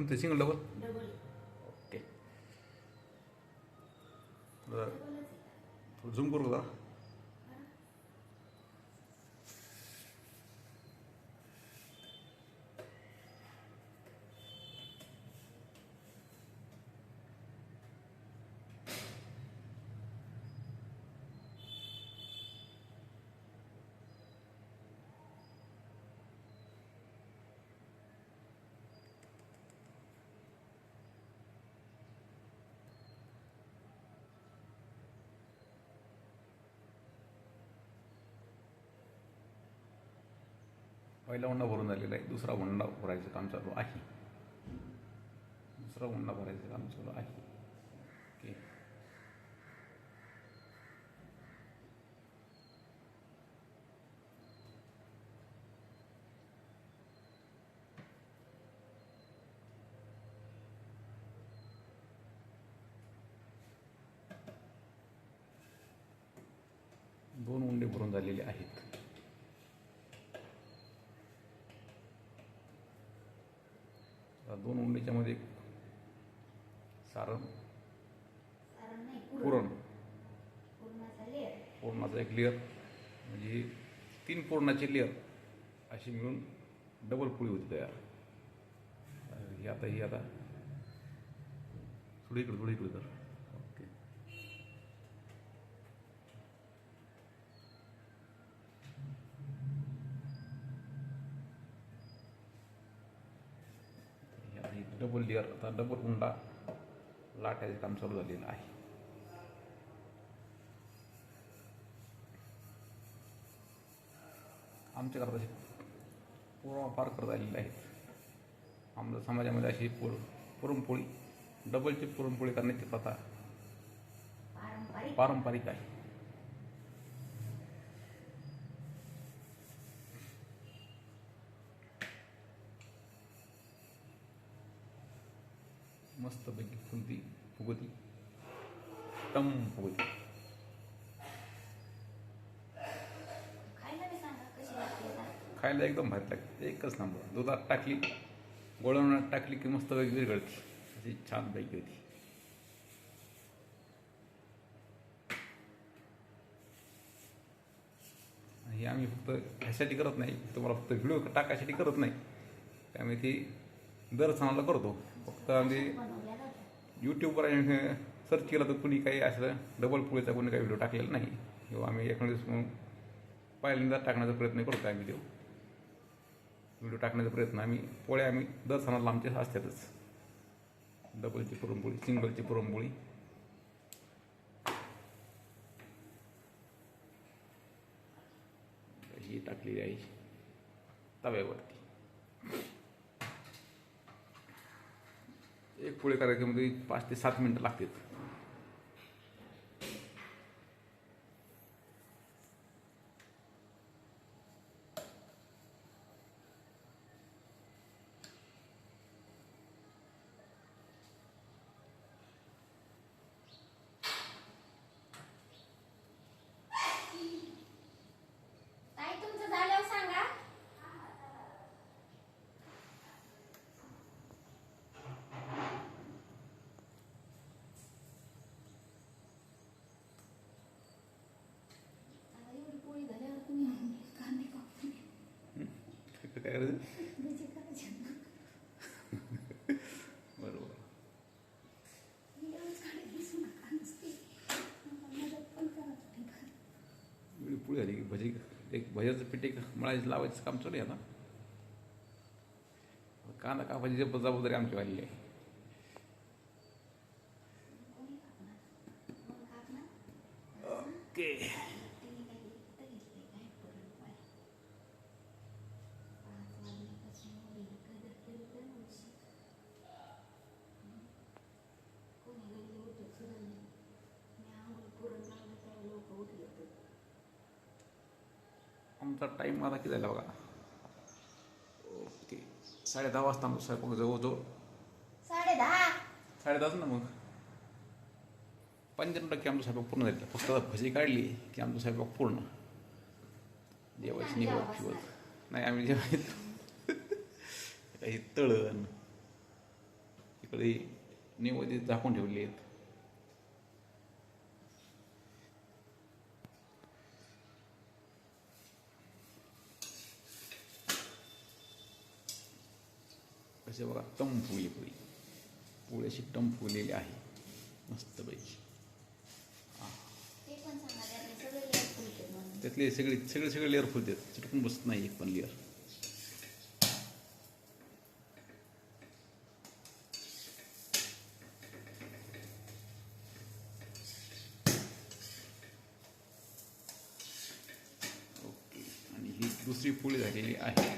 कोणते single double okay zoom करू का पहिला हुंडा भरून झालेला आहे दुसरा हुंडा भरायचं काम चालू आहे. दुसरा हुंडा भरायचं काम चालू आहे. ओके. दोन उंडे भरून झालेले आहेत. दोन उंडीच्या मध्ये सारण. पुरण. पुरणाचा एक लेअर म्हणजे तीन पूर्णाचे लेअर अशी मिळून डबल पोळी होती तयार. ही आता ही आता. थोडी इकडे थोडी इकडे तर ओके ही आता ही डबल लेअर आता डबल उंडा लाटायचं काम चालू झालेलं आहे. आमच्या घरात असे पूर्वापार करत आलेले आहेत. आमच्या समाजामध्ये अशी पुर पुरणपोळी डबलची पुरणपोळी करण्याची प्रथा पारंपरिक. पारंपरिक आहे. मस्तपैकी फुलती फुगती. टम फुगती. खायला एकदम भारी लागते. एकच नंबर दुधात टाकली गोळवण्यात टाकली की मस्त वेगळी गळती अशी छान पैकी होती. आणि हे आम्ही फक्त ह्यासाठी करत नाही. तुम्हाला फक्त व्हिडिओ टाकायसाठी करत नाही. त्यामुळे ती दर सणाला करतो. फक्त आम्ही यूट्यूबवर सर्च केलं तर कुणी काही असं डबल पोळीचा कोणी काही व्हिडिओ टाकलेला नाही. किंवा आम्ही एखाद्या दिवस पहिल्यांदा टाकण्याचा प्रयत्न करतो आम्ही व्हिडिओ व्हिडिओ टाकण्याचा प्रयत्न आम्ही पोळ्या आम्ही दर सणाला आमचे असतातच डबलची पुरणपोळी सिंगलची पुरणपोळी. ही टाकलेली आहे तव्यावरती. पोळी करायच्यामध्ये म्हणजे पाच ते सात मिनटं लागतात ताई तुमचं झाल्यावर सांगा आता एवढी पोळी झाल्यावर तुम्ही कांदे कापून काय करायचं भजी करायचे ना. बरोबर व्हिडिओच काढत बसू नका नुसती. मदत पण करा थोडीफार. एवढी पोळी झाली की भजी एक भज्याचं पीठ एक मळायचं लावायचं काम चालू आहे आता कांदा कापायची जबाबदारी आमची वाढली आहे? ओके तिने काही विकत घेतले काय पुरणपोळ्या? पाच वाजल्यापासून एवढी कदर केली तर नऊशे. हं? कोणी घरी उठत सुद्धा नाही. मी आंघोळ पुरण लावलं तेव्हा लोक उठले होते. आमचा टाईम आता किती झाला बघा? ओके. साडे दहा वाजता आमचा स्वयंपाक जवळजवळ साडे दहा साडे दहाच ना मग. पंच्याण्णव टक्के आमचा स्वयंपाक पूर्ण झाला फक्त आता भजी काढली की आमचा स्वयंपाक पूर्ण. जेवायची निवड फिवत नाही आम्ही जेवायचो. काही तळण. सगळे नैवेद्य झाकून ठेवले आहेत कसे बघा टम पोळी पोळी अशी टम आहे मस्तपैकी ते त्यातले सगळे सगळे सगळे लेअर फुलतात. चिटकून बसत नाही एक पण लेअर ओके. आणि ही दुसरी पोळी झालेली आहे.